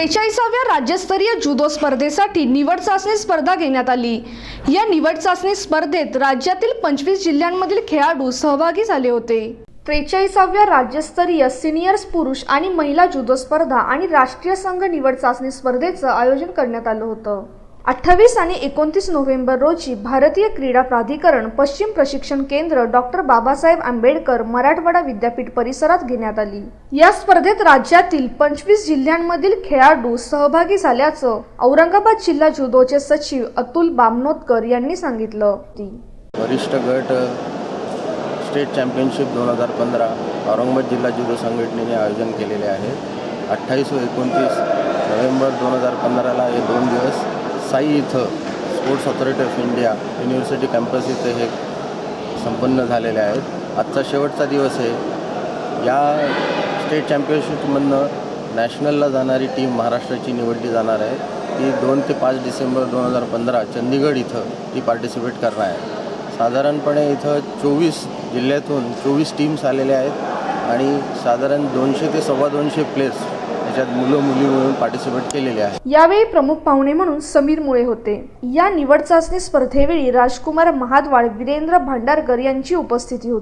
त्रेचाळीसाव्या राज्यस्तरीय जुदो स्पर्धेसाठी निवड चाचणी स्पर्धा घेण्यात आली. या निवड चाचणी स्पर्धेत राज्यातील पंचवीस जिल्ह्यांमधील खेळाडू सहभागी झाले होते. त्रेचाळीसाव्या राज्यस्तरीय सिनियर्स पुरुष आणि महिला जुदो स्पर्धा आणि राष्ट्रीय संघ निवड चाचणी स्पर्धेचं आयोजन करण्यात आलं होतं. अठ्ठावीस आणि एकोणतीस नोव्हेंबर रोजी भारतीय क्रीडा प्राधिकरण पश्चिम प्रशिक्षण केंद्र डॉक्टर बाबासाहेब आंबेडकर मराठवाडा विद्यापीठ परिसरात घेण्यात आली. या स्पर्धेत राज्यातील पंचवीस जिल्ह्यांमधील खेळाडू सहभागी झाल्याचं औरंगाबाद जिल्हा जुदोचे सचिव अतुल बामनोदकर यांनी सांगितलं. वरिष्ठ गट स्टेट चॅम्पियनशिप दोन हजार पंधरा औरंगाबाद जिल्हा जुदो संघटनेने आयोजन केलेले आहे. अठ्ठावीस व एकोणतीस नोव्हेंबर दोन हजार पंधराला हे दोन दिवस साई इथं sports authority of India university campus इथं हे संपन्न झालेले आहेत. आजचा शेवटचा दिवस आहे. या स्टेट चॅम्पियनशिपमधनं नॅशनलला जाणारी टीम महाराष्ट्राची निवडली जाणार आहे. ती दोन ते पाच डिसेंबर दोन हजार पंधरा चंदीगड इथं ती पार्टिसिपेट करणार आहे. साधारणपणे इथं चोवीस जिल्ह्यातून चोवीस टीम्स आलेल्या आहेत आणि साधारण दोनशे ते सव्वा दोनशे प्लेयर्स त्याच्यात मुलं मुली मिळून पार्टिसिपेट केलेले आहे यावेळी प्रमुख पाहुणे म्हणून समीर मुळे होते. या निवड चाचणी स्पर्धेवेळी राजकुमार महाद्वाड वीरेंद्र भांडारकर यांची उपस्थिती होती.